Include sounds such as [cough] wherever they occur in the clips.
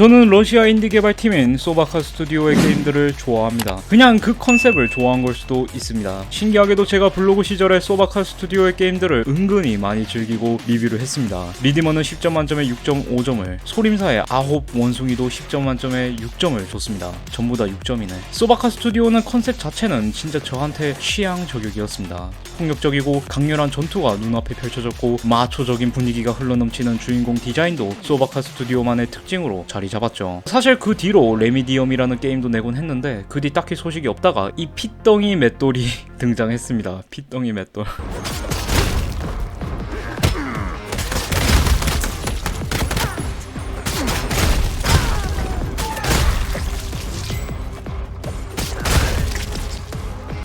저는 러시아 인디 개발팀인 소바카 스튜디오의 게임들을 좋아합니다. 그냥 그 컨셉을 좋아한 걸 수도 있습니다. 신기하게도 제가 블로그 시절에 소바카 스튜디오의 게임들을 은근히 많이 즐기고 리뷰를 했습니다. 리디머는 10점 만점에 6.5점을, 소림사의 아홉 원숭이도 10점 만점에 6점을 줬습니다. 전부 다 6점이네. 소바카 스튜디오는 컨셉 자체는 진짜 저한테 취향 저격이었습니다. 폭력적이고 강렬한 전투가 눈앞에 펼쳐졌고 마초적인 분위기가 흘러넘치는 주인공 디자인도 소바카 스튜디오만의 특징으로 자리 잡았죠. 사실 그 뒤로 레미디엄이라는 게임도 내곤 했는데 그 뒤 딱히 소식이 없다가 이 핏덩이 맷돌이 [laughs] 등장했습니다. 핏덩이 맷돌.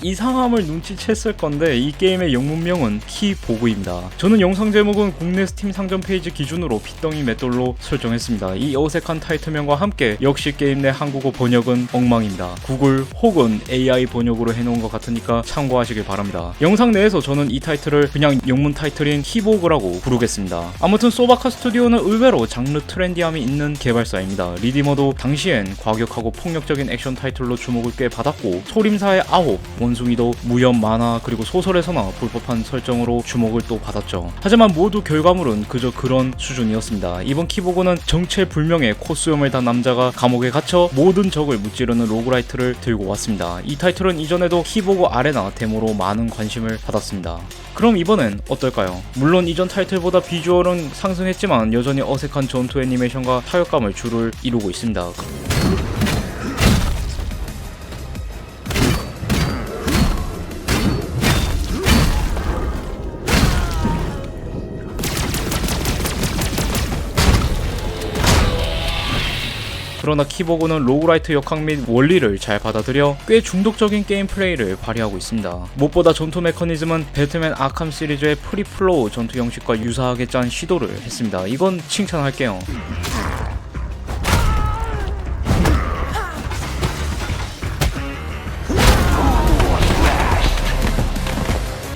이상함을 눈치챘을 건데 이 게임의 영문명은 키보그입니다. 저는 영상 제목은 국내 스팀 상점 페이지 기준으로 핏덩이 맷돌로 설정했습니다. 이 어색한 타이틀명과 함께 역시 게임 내 한국어 번역은 엉망입니다. 구글 혹은 AI 번역으로 해놓은 것 같으니까 참고하시길 바랍니다. 영상 내에서 저는 이 타이틀을 그냥 영문 타이틀인 키보그라고 부르겠습니다. 아무튼 소바카 스튜디오는 의외로 장르 트렌디함이 있는 개발사입니다. 리디머도 당시엔 과격하고 폭력적인 액션 타이틀로 주목을 꽤 받았고 소림사의 아홉, 원 숭이도 무협 만화 그리고 소설에서나 불법한 설정으로 주목을 또 받았죠. 하지만 모두 결과물은 그저 그런 수준이었습니다. 이번 키보그는 정체불명의 코수염을 단 남자가 감옥에 갇혀 모든 적을 무찌르는 로그라이트를 들고 왔습니다. 이 타이틀은 이전에도 키보그 아레나 데모로 많은 관심을 받았습니다. 그럼 이번엔 어떨까요? 물론 이전 타이틀보다 비주얼은 상승했지만 여전히 어색한 전투 애니메이션과 타격감을 주를 이루고 있습니다. 그러나 키보그는 로그라이트 역학 및 원리를 잘 받아들여 꽤 중독적인 게임 플레이를 발휘하고 있습니다. 무엇보다 전투 메커니즘은 배트맨 아캄 시리즈의 프리플로우 전투 형식과 유사하게 짠 시도를 했습니다. 이건 칭찬할게요.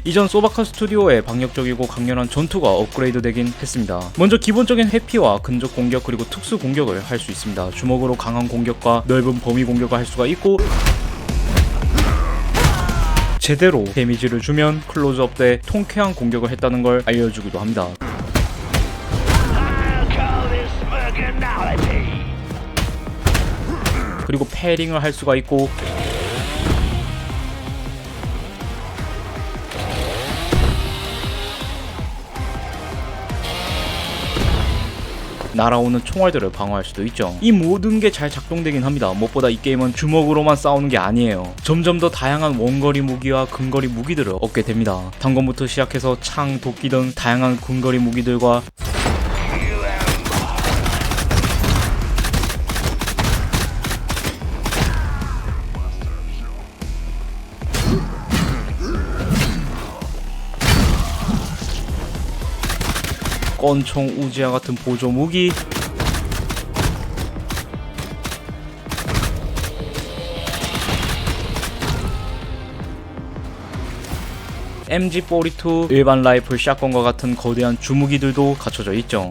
이전 소바카 스튜디오의 방역적이고 강렬한 전투가 업그레이드 되긴 했습니다. 먼저 기본적인 회피와 근접 공격 그리고 특수 공격을 할 수 있습니다. 주먹으로 강한 공격과 넓은 범위 공격을 할 수가 있고 제대로 데미지를 주면 클로즈업 때 통쾌한 공격을 했다는 걸 알려주기도 합니다. 그리고 패링을 할 수가 있고 날아오는 총알들을 방어할 수도 있죠. 이 모든 게 잘 작동되긴 합니다. 무엇보다 이 게임은 주먹으로만 싸우는 게 아니에요. 점점 더 다양한 원거리 무기와 근거리 무기들을 얻게 됩니다. 단검부터 시작해서 창, 도끼 등 다양한 근거리 무기들과 건총 우지와 같은 보조 무기 MG42 일반 라이플 샷건과 같은 거대한 주무기들도 갖춰져 있죠.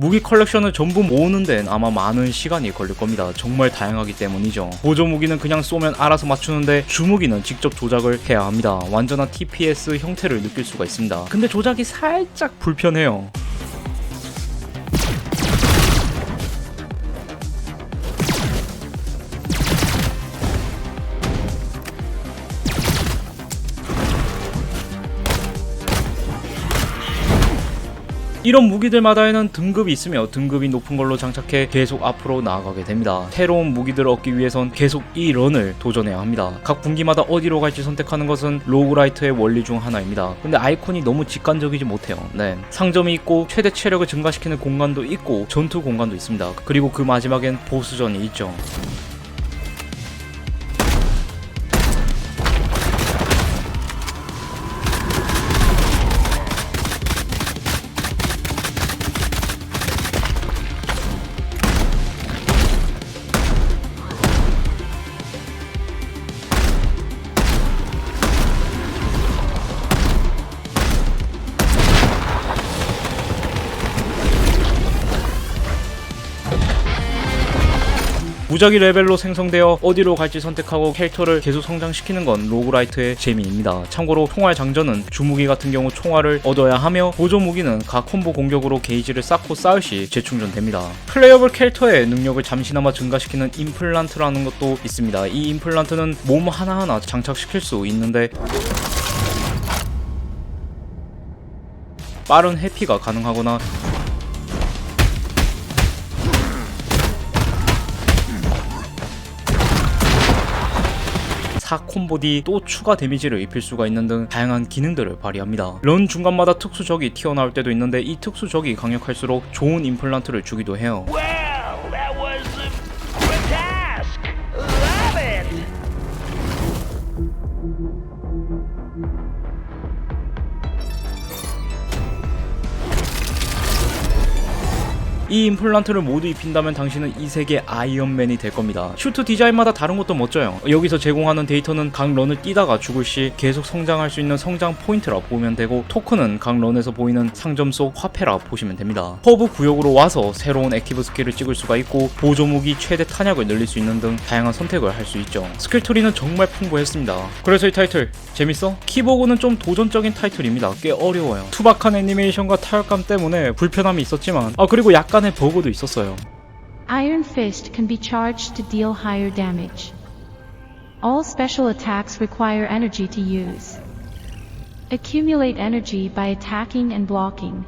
무기 컬렉션을 전부 모으는 데는 아마 많은 시간이 걸릴 겁니다. 정말 다양하기 때문이죠. 보조 무기는 그냥 쏘면 알아서 맞추는데 주무기는 직접 조작을 해야 합니다. 완전한 TPS 형태를 느낄 수가 있습니다. 근데 조작이 살짝 불편해요. 이런 무기들마다에는 등급이 있으며 등급이 높은 걸로 장착해 계속 앞으로 나아가게 됩니다. 새로운 무기들을 얻기 위해선 계속 이 런을 도전해야 합니다. 각 분기마다 어디로 갈지 선택하는 것은 로그라이트의 원리 중 하나입니다. 근데 아이콘이 너무 직관적이지 못해요. 네. 상점이 있고 최대 체력을 증가시키는 공간도 있고 전투 공간도 있습니다. 그리고 그 마지막엔 보스전이 있죠. 무작위 레벨로 생성되어 어디로 갈지 선택하고 캐릭터를 계속 성장시키는 건 로그라이트의 재미입니다. 참고로 총알 장전은 주무기 같은 경우 총알을 얻어야 하며 보조 무기는 각 콤보 공격으로 게이지를 쌓고 쌓을 시 재충전됩니다. 플레이어블 캐릭터의 능력을 잠시나마 증가시키는 임플란트라는 것도 있습니다. 이 임플란트는 몸 하나하나 장착시킬 수 있는데 빠른 회피가 가능하거나 사 콤보 뒤또 추가 데미지를 입힐 수가 있는 등 다양한 기능들을 발휘합니다. 런 중간마다 특수적이 튀어나올 때도 있는데 이 특수적이 강력할수록 좋은 임플란트를 주기도 해요. Well, 이 임플란트를 모두 입힌다면 당신은 이 세계 아이언맨이 될 겁니다. 슈트 디자인마다 다른 것도 멋져요. 여기서 제공하는 데이터는 각 런을 뛰다가 죽을 시 계속 성장할 수 있는 성장 포인트라 보면 되고 토큰은 각 런에서 보이는 상점 속 화폐라 보시면 됩니다. 허브 구역으로 와서 새로운 액티브 스킬을 찍을 수가 있고 보조 무기 최대 탄약을 늘릴 수 있는 등 다양한 선택을 할 수 있죠. 스킬 트리는 정말 풍부했습니다. 그래서 이 타이틀 재밌어? 키보그는 좀 도전적인 타이틀입니다. 꽤 어려워요. 투박한 애니메이션과 타협감 때문에 불편함이 있었지만 아 그리고 약간 의 버그도 있었어요. Iron Fist can be charged to deal higher damage. All special attacks require energy to use. Accumulate energy by attacking and blocking.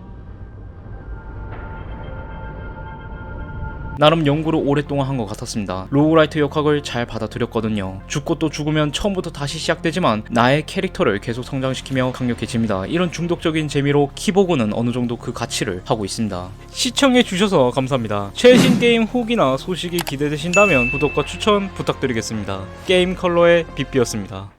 나름 연구를 오랫동안 한 것 같았습니다. 로우라이트 역학을 잘 받아들였거든요. 죽고 또 죽으면 처음부터 다시 시작되지만 나의 캐릭터를 계속 성장시키며 강력해집니다. 이런 중독적인 재미로 키보그는 어느 정도 그 가치를 하고 있습니다. 시청해 주셔서 감사합니다. 최신 게임 후기나 소식이 기대되신다면 구독과 추천 부탁드리겠습니다. 게임 컬러의 빗비였습니다.